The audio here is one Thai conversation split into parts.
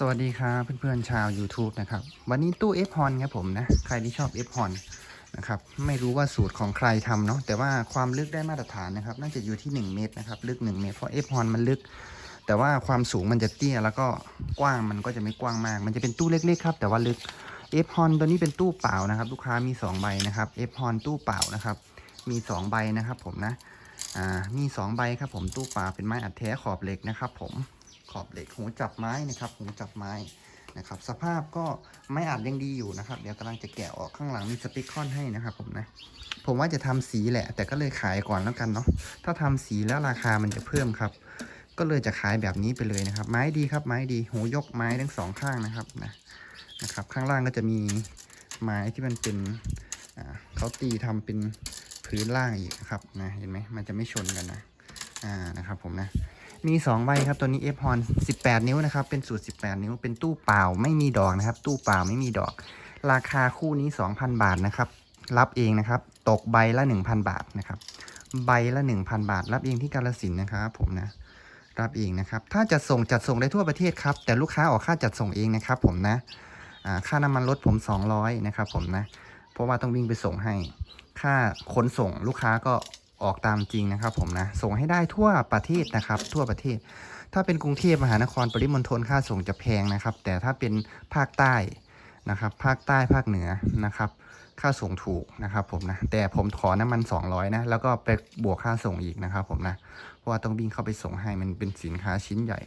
สวัสดีครับเพื่อนๆชาว YouTube นะครับ วันนี้ตู้ F ฮอนครับผมนะ ใครที่ชอบ F ฮอนนะครับ ไม่รู้ว่าสูตรของใครทำเนาะแต่ว่าความลึกได้มาตรฐานนะครับ น่าจะอยู่ที่ 1 เมตรนะครับ ลึก 1 เมตร เพราะ F ฮอนมันลึก แต่ว่าความสูงมันจะเตี้ยแล้วก็กว้างมันก็จะไม่กว้างมาก มันจะเป็นตู้เล็กๆครับ แต่ว่าลึก F ฮอนตัวนี้เป็นตู้เปล่านะครับ ลูกค้ามี 2 ใบนะครับ F ฮอนตู้เปล่านะครับ มี 2 ใบนะครับ ผมนะอ่ามี 2 ใบครับผมตู้เปล่าเป็นไม้อัดแท้ขอบเหล็กนะครับ ผม ขอบเหล็กหูจับไม้นะครับหูจับไม้นะครับ สภาพก็ไม่อัดยังดีอยู่นะครับ เดี๋ยวกำลังจะแกะออกข้างหลังมีสติกคอนให้นะครับผมนะผมว่าจะทำสีแหละ แต่ก็เลยขายก่อนแล้วกันเนาะถ้าทำสีแล้วราคามันจะเพิ่มครับ ก็เลยจะขายแบบนี้ไปเลยนะครับ ไม้ดีครับไม้ดีหูยกไม้ทั้งสองข้างนะครับนะนะครับ ข้างล่างก็จะมีไม้ที่มันเป็นเขาตีทำเป็นพื้นล่างอีกนะครับนะเห็นไหมมันจะไม่ชนกันนะอ่านะครับผมนะ มี 2 ใบครับ ตัวนี้ F ฮอน18 นิ้วนะครับ เป็นสูตร 18 นิ้ว เป็นตู้เปล่าไม่มีดอกนะครับ ตู้เปล่าไม่มีดอก ราคาคู่นี้ 2,000 บาทนะครับ รับเองนะครับ ตกใบละ 1,000 บาทนะครับ ใบละ 1,000 บาท รับเองที่กาลสินธุ์นะครับผมนะ รับเองนะครับ ถ้าจัดส่งจัดส่งได้ทั่วประเทศครับ แต่ลูกค้าออกค่าจัดส่งเองนะครับ ผมนะ ค่าน้ำมันรถผม 200 นะครับ ผมนะ เพราะว่าต้องวิ่งไปส่งให้ ค่าขนส่งลูกค้าก็ ออกตามจริงนะครับผมนะ ส่งให้ได้ทั่วประเทศนะครับ ทั่วประเทศ ถ้าเป็นกรุงเทพมหานครปริมณฑลค่าส่งจะแพงนะครับ แต่ถ้าเป็นภาคใต้นะครับ ภาคใต้ภาคเหนือนะครับ ค่าส่งถูกนะครับผมนะ แต่ผมขอน้ำมัน 200 นะ แล้วก็ไปบวกค่าส่งอีกนะครับผมนะ เพราะว่าต้องวิ่งเข้าไปส่งให้มันเป็นสินค้าชิ้นใหญ่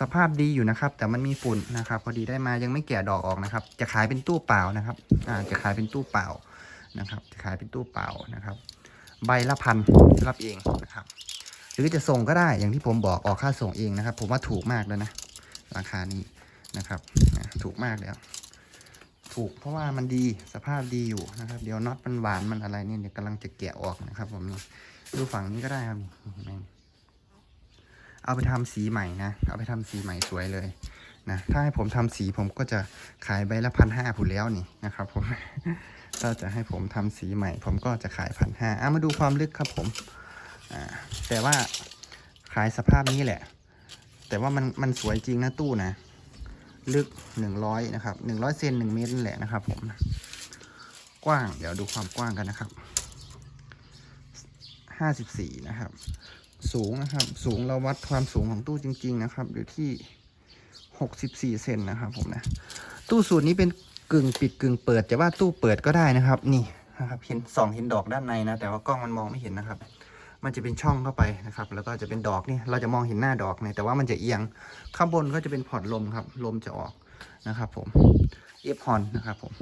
สภาพดีอยู่นะครับ แต่มันมีฝุ่นนะครับ พอดีได้มายังไม่แกะดอกออกนะครับ จะขายเป็นตู้เปล่านะครับ อ่า จะขายเป็นตู้เปล่านะครับ จะขายเป็นตู้เปล่านะครับ ใบละพันรับเองนะครับ หรือจะส่งก็ได้อย่างที่ผมบอกออกค่าส่งเองนะครับ ผมว่าถูกมากแล้วนะ ราคานี้นะครับถูกมากแล้ว ถูกเพราะว่ามันดีสภาพดีอยู่นะครับ เดี๋ยวน็อตมันหวานมันอะไรเนี่ยเดี๋ยวกำลังจะแกะออกนะครับ ผมดูฝั่งนี้ก็ได้ครับเอาไปทำสีใหม่นะ เอาไปทำสีใหม่สวยเลยนะ ถ้าให้ผมทำสีผมก็จะขายใบละพันห้าผุนแล้วนี่นะครับผม ถ้าจะให้ผมทำสีใหม่ ผมก็จะขายพันห้าอะมาดูความลึกครับผมอ่าแต่ว่าขายสภาพนี้แหละ แต่ว่ามันมันสวยจริงนะตู้นะ ลึกหนึ่งร้อยนะครับหนึ่งร้อยเซนหนึ่งเมตรนั่นแหละนะครับ ผม กว้างเดี๋ยวดูความกว้างกันนะครับห้าสิบสี่นะครับ สูงนะครับ สูงเราวัดความสูงของตู้จริง ๆ นะครับ อยู่ที่หกสิบสี่เซนนะครับ ผมนะ ตู้สูตรนี้เป็น กึ่งปิดกึ่งเปิดจะว่าตู้เปิดก็ได้นะครับ นี่นะครับเห็นสองเห็นดอกด้านในนะ แต่ว่ากล้องมันมองไม่เห็นนะครับ มันจะเป็นช่องเข้าไปนะครับ แล้วก็จะเป็นดอกนี่เราจะมองเห็นหน้าดอกเนี่ยแต่ว่ามันจะเอียงข้างบนก็จะเป็นพอร์ตลมครับ ลมจะออกนะครับผมเอฟฮอนนะครับผม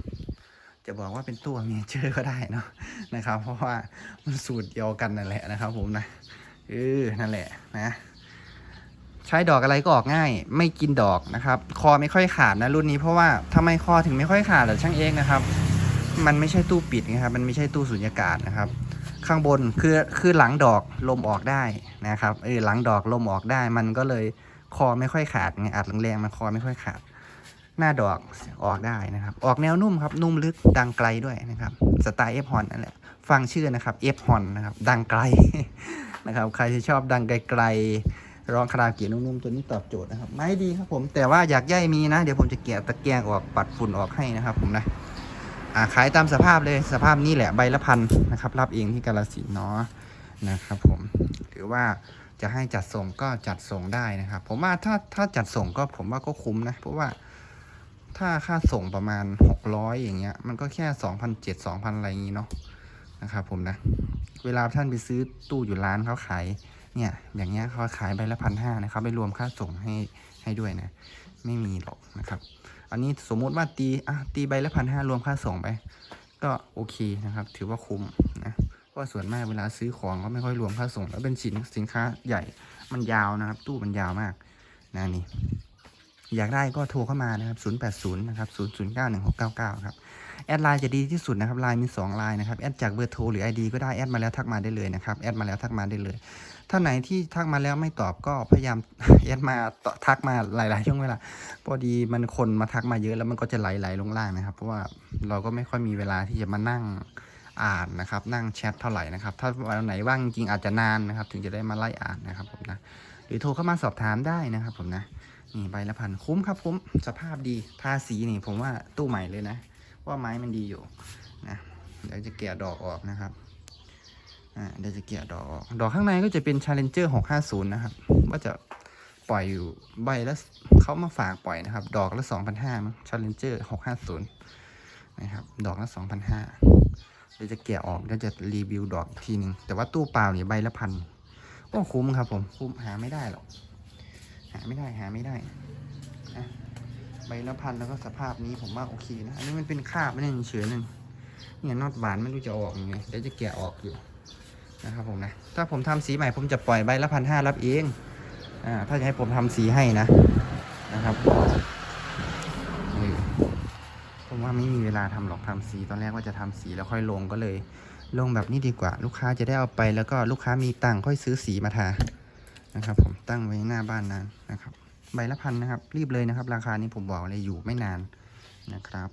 จะบอกว่าเป็นตัวเมเจอร์ก็ได้เนาะนะครับ เพราะว่ามันสูตรเดียวกันนั่นแหละนะครับ ผมนะเออนั่นแหละนะ ใช้ดอกอะไรก็ออกง่าย ไม่กินดอกนะครับ คอไม่ค่อยขาดนะรุ่นนี้เพราะว่าทำไมคอถึงไม่ค่อยขาดเหรอช่างเอกนะครับ มันไม่ใช่ตู้ปิดนะครับ มันไม่ใช่ตู้สุญญากาศนะครับ ข้างบนคือคือหลังดอกลมออกได้นะครับเออหลังดอกลมออกได้ มันก็เลยคอไม่ค่อยขาดไงอัดแรงๆมันคอไม่ค่อยขาด หน้าดอกออกได้นะครับ ออกแนวนุ่มครับ นุ่มลึกดังไกลด้วยนะครับสไตล์เอฟฮอนนั่นแหละฟังชื่อนะครับเอฟฮอนนะครับ ดังไกลนะครับ ใครที่ชอบดังไกลๆ รองคาราเกะนุ่มๆตัวนี้ตอบโจทย์นะครับ ไม่ดีครับผมแต่ว่าอยากย่ายมีนะ เดี๋ยวผมจะแกะตะแกรงออกปัดฝุ่นออกให้นะครับผมนะอ่าขายตามสภาพเลยสภาพนี้แหละใบละพันนะครับ รับเองที่กาลสินเนาะนะครับผมหรือว่าจะให้จัดส่งก็จัดส่งได้นะครับ ผมว่าถ้าถ้าจัดส่งก็ผมว่าก็คุ้มนะ เพราะว่าถ้าค่าส่งประมาณ 600 อย่างเงี้ย มันก็แค่2,700 2,000 อะไรอย่างงี้เนาะนะครับผมนะ เวลาท่านไปซื้อตู้อยู่ร้านเขาขาย เนี่ย อย่างเงี้ยเขาขายใบละพันห้านะครับไม่รวมค่าส่งให้ให้ด้วยนะ ไม่มีหรอกนะครับ อันนี้สมมุติว่าตีอะตีใบละพันห้ารวมค่าส่งไป ก็โอเคนะครับ ถือว่าคุ้มนะเพราะส่วนมากเวลาซื้อของก็ไม่ค่อยรวมค่าส่ง แล้วเป็นสินสินค้าใหญ่มันยาวนะครับ ตู้มันยาวมากนะนี่ อยากได้ก็โทรเข้ามานะครับ 080 นะครับ 0091699 ครับ แอดไลน์จะดีที่สุดนะครับไลน์มี 2 ไลน์นะครับ แอดจากเบอร์โทรหรือ ID ก็ได้ แอดมาแล้วทักมาได้เลยนะครับ แอดมาแล้วทักมาได้เลย ถ้าไหนที่ทักมาแล้วไม่ตอบก็พยายามแอดมาทักมาหลาย ๆ ช่วงเวลา พอดีมันคนมาทักมาเยอะแล้วมันก็จะไหลๆลงล่างนะครับ เพราะว่าเราก็ไม่ค่อยมีเวลาที่จะมานั่ง อ่านนะครับ นั่งแชทเท่าไหร่นะครับ ถ้าวันไหนว่างจริงอาจจะนานนะครับ ถึงจะได้มาไล่อ่านนะครับผมนะหรือโทรเข้ามาสอบถามได้นะครับ ผมนะนี่ใบละพันคุ้มครับคุ้มสภาพดีทาสีนี่ผมว่าตู้ใหม่เลยนะ ว่าไม้มันดีอยู่นะเดี๋ยวจะแกะดอกออกนะครับอ่าเดี๋ยวจะแกะดอกออกดอกข้างในก็จะเป็น Challenger 650 นะครับว่าจะปล่อยอยู่ใบละเขามาฝากปล่อยนะครับ ดอกละ2,500มั้ง Challenger 650 นะครับ ดอกละ2,500 เดี๋ยวจะแกะออกเดี๋ยวจะรีวิวดอกทีหนึ่งแต่ว่าตู้เปล่าเนี่ยใบละพันก็คุ้มครับผมคุ้มหาไม่ได้หรอกหาไม่ได้หาไม่ได้นะใบละพันแล้วก็สภาพนี้ผมว่าโอเคนะอันนี้มันเป็นคราบไม่ได้เฉยนึงเนี่ยนอตบานไม่รู้จะเอาอกยังไงเดี๋ยวจะแกะออกอยู่นะครับผมนะถ้าผมทำสีใหม่ผมจะปล่อยใบละพันห้ารับเองอ่าถ้าจะให้ผมทำสีให้นะนะครับ ว่าไม่มีเวลาทำหรอกทำสี ตอนแรกว่าจะทำสีแล้วค่อยลงก็เลย ลงแบบนี้ดีกว่า ลูกค้าจะได้เอาไปแล้วก็ลูกค้ามีตังค่อยซื้อสีมาทานะครับ ผมตั้งไว้หน้าบ้านนานนะครับ ใบละพันนะครับ รีบเลยนะครับ ราคานี้ผมบอกเลยอยู่ไม่นานนะครับ